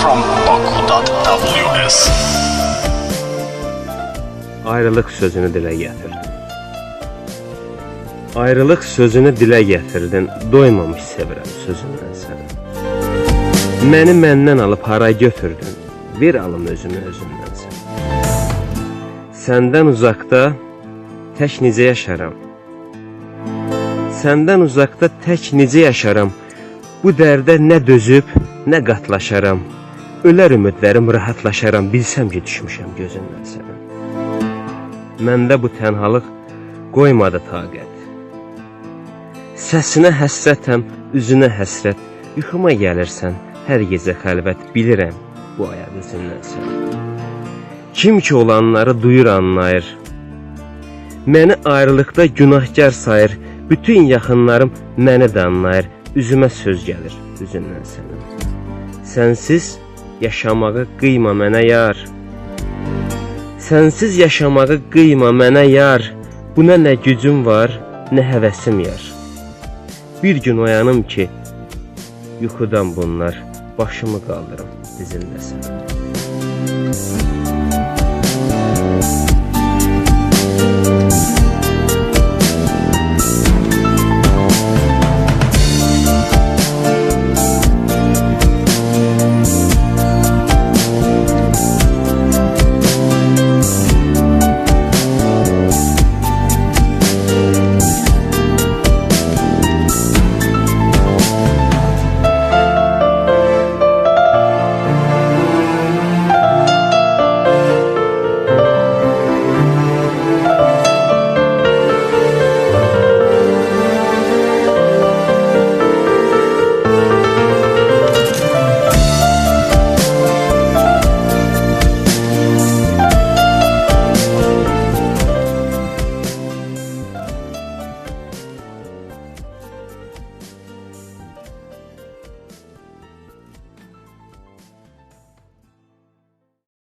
from Baku.ws. Ayrılıq sözünü dilə gətirdin. Ayrılıq sözünü dilə gətirdin. Doymamış sevirəm sözündən səni. Məni məndən alıb hara götürdün? Bir alım özümü özümdən sən. Səndən uzaqda tək necə yaşaram? Səndən uzaqda tək necə yaşaram? Bu dərdə nə dözüb, nə qatlaşaram. Ölər ümidlərim rahatlaşaram, bilsəm ki düşmüşəm gözündən sənə. Məndə bu tənhalıq qoymadı taqət. Səsinə həsrətəm, üzünə həsrət. Yuxuma gəlirsən, hər gecə xəlvət bilirəm bu ayaq izindən sən. Kim ki olanları duyur anlayır. Məni ayrılıqda günahkar sayır. Bütün yaxınlarım məni də anlayır. Üzümə söz gəlir üzündən sənin. Sənsiz yaşamağı qıyma mənə yar. Sənsiz yaşamağı qıyma mənə yar. Buna nə gücüm var, nə həvəsim yar. Bir gün oyanım ki, yuxudan bunlar başımı qaldırım dizində sən.